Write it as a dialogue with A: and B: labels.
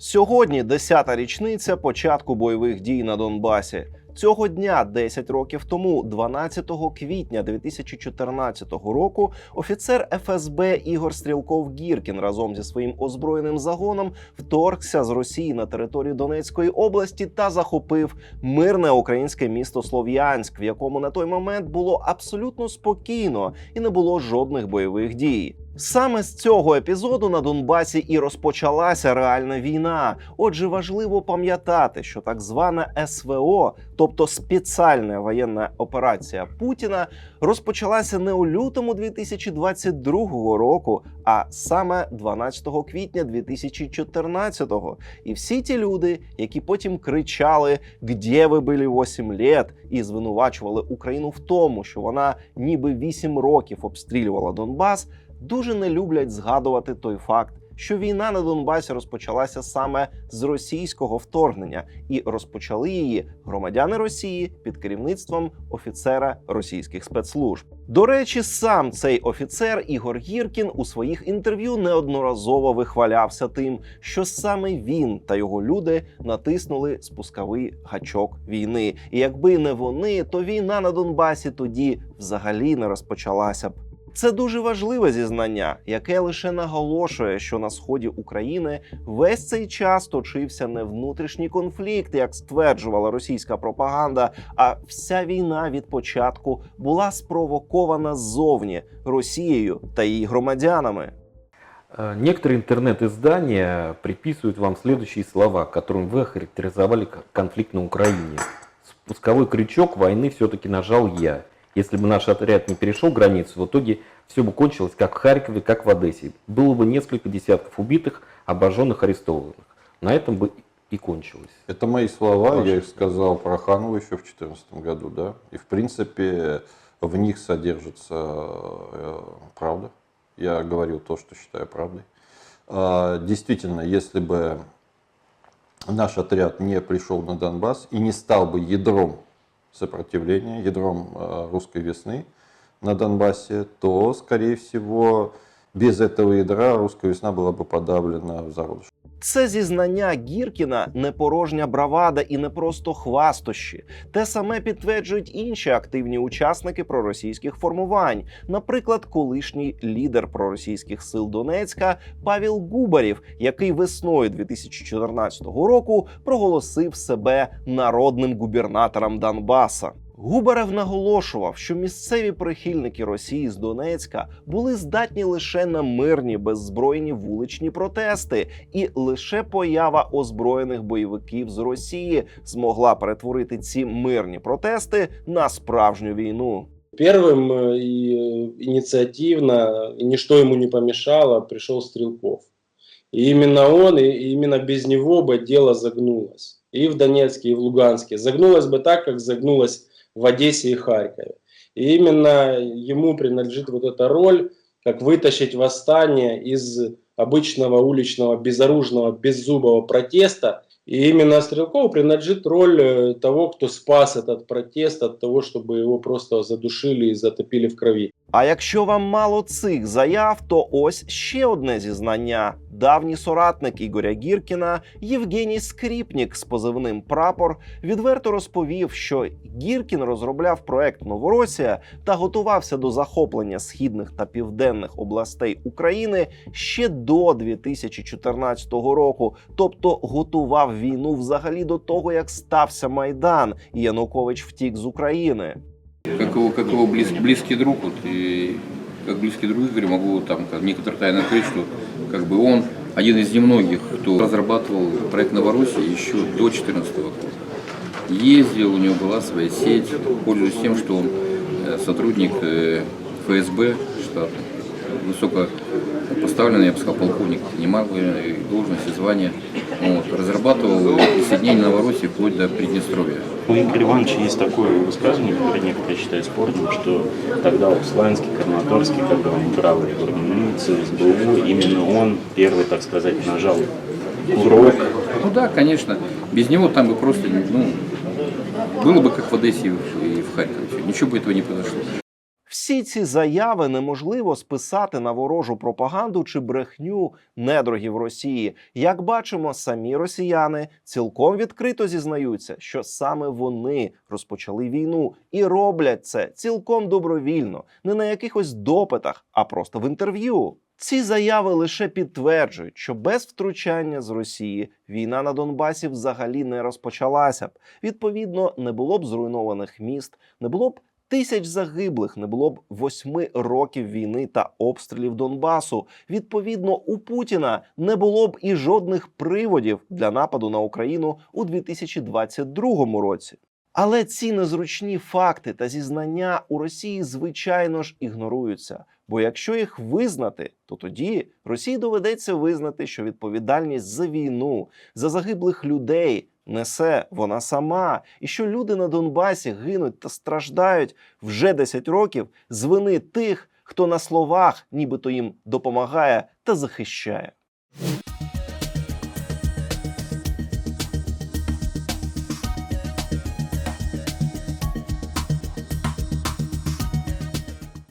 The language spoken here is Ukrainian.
A: Сьогодні 10-та річниця початку бойових дій на Донбасі. Цього дня, 10 років тому, 12 квітня 2014 року, офіцер ФСБ Ігор Стрілков Гіркін разом зі своїм озброєним загоном вторгся з Росії на територію Донецької області та захопив мирне українське місто Слов'янськ, в якому на той момент було абсолютно спокійно і не було жодних бойових дій. Саме з цього епізоду на Донбасі і розпочалася реальна війна. Отже, важливо пам'ятати, що так звана СВО, тобто спеціальна воєнна операція Путіна, розпочалася не у лютому 2022 року, а саме 12 квітня 2014-го. І всі ті люди, які потім кричали «Где ви були 8 лет?» і звинувачували Україну в тому, що вона ніби 8 років обстрілювала Донбас дуже не люблять згадувати той факт, що війна на Донбасі розпочалася саме з російського вторгнення, і розпочали її громадяни Росії під керівництвом офіцера російських спецслужб. До речі, сам цей офіцер Ігор Гіркін у своїх інтерв'ю неодноразово вихвалявся тим, що саме він та його люди натиснули спусковий гачок війни. І якби не вони, то війна на Донбасі тоді взагалі не розпочалася б. Це дуже важливе зізнання, яке лише наголошує, що на сході України весь цей час точився не внутрішній конфлікт, як стверджувала російська пропаганда, а вся війна від початку була спровокована ззовні Росією та її громадянами.
B: Э, Некоторые интернет-издания приписывают вам следующие слова, которыми вы охарактеризовали к- конфликт на Украине. Спусковой крючок войны все-таки нажал я. Если бы наш отряд не перешел границу, в итоге все бы кончилось как в Харькове, как в Одессе. Было бы несколько десятков убитых, обожженных, арестованных. На этом бы и кончилось.
C: Это мои слова,
B: Ваши.
C: я их сказал Пороханову еще в 2014 году, да. И в принципе в них содержится э, правда. Я говорил то, что считаю правдой. А, Действительно, если бы наш отряд не пришел на Донбасс и не стал бы ядром сопротивления, ядром э, русской весны на Донбассе, то, скорее всего, без этого ядра русская весна была бы подавлена в зародыше.
A: Це зізнання Гіркіна не порожня бравада і не просто хвастощі. Те саме підтверджують інші активні учасники проросійських формувань, наприклад, колишній лідер проросійських сил Донецька Павел Губарів, який весною 2014 року проголосив себе народним губернатором Донбаса. Губарев наголошував, що місцеві прихильники Росії з Донецька були здатні лише на мирні беззбройні вуличні протести, і лише поява озброєних бойовиків з Росії змогла перетворити ці мирні протести на справжню війну.
D: Первым э, и э, инициативно, и ничто ему не помешало, пришел Стрелков. И именно он, и именно без него бы дело загнулось. И в Донецке, и в Луганске. Загнулось бы так, как загнулось в Одессе и Харькове. И именно ему принадлежит вот эта роль, как вытащить восстание из обычного уличного, безоружного, беззубого протеста. И именно Стрелкову принадлежит роль э, того, кто спас этот протест от того, чтобы его просто задушили и затопили в крови.
A: А якщо вам мало цих заяв, то ось ще одне зізнання. Давній соратник Ігоря Гіркіна Євгеній Скріпнік з позивним прапор відверто розповів, що Гіркін розробляв проект Новоросія та готувався до захоплення східних та південних областей України ще до 2014 року, тобто готував війну взагалі до того, як стався майдан, і Янукович втік з України.
E: как его, как его близ, близкий друг, вот, и как близкий друг Игоря могу там как некоторые тайно открыть, что как бы он один из немногих, кто разрабатывал проект Новороссии еще до 2014 года. Ездил, у него была своя сеть, пользуясь тем, что он э, сотрудник э, ФСБ штата, Высоко поставленный, я бы сказал, полковник, немалые должности, звания. Вот, разрабатывал присоединение Новороссии вплоть до Приднестровья.
F: У Игоря Ивановича есть такое высказывание, которое некоторые считают спорным, что тогда в Славянске, Карматорске, когда он брал границы, СБУ, именно он первый, так сказать, нажал курок.
E: Ну да, конечно. Без него там бы просто, ну, было бы как в Одессе и в, и Харькове. Ничего бы этого не произошло.
A: Всі ці заяви неможливо списати на ворожу пропаганду чи брехню недругів Росії. Як бачимо, самі росіяни цілком відкрито зізнаються, що саме вони розпочали війну і роблять це цілком добровільно, не на якихось допитах, а просто в інтерв'ю. Ці заяви лише підтверджують, що без втручання з Росії війна на Донбасі взагалі не розпочалася б. Відповідно, не було б зруйнованих міст, не було б тисяч загиблих, не було б восьми років війни та обстрілів Донбасу. Відповідно, у Путіна не було б і жодних приводів для нападу на Україну у 2022 році. Але ці незручні факти та зізнання у Росії звичайно ж ігноруються. Бо якщо їх визнати, то тоді Росії доведеться визнати, що відповідальність за війну, за загиблих людей несе вона сама, і що люди на Донбасі гинуть та страждають вже 10 років з вини тих, хто на словах нібито їм допомагає та захищає.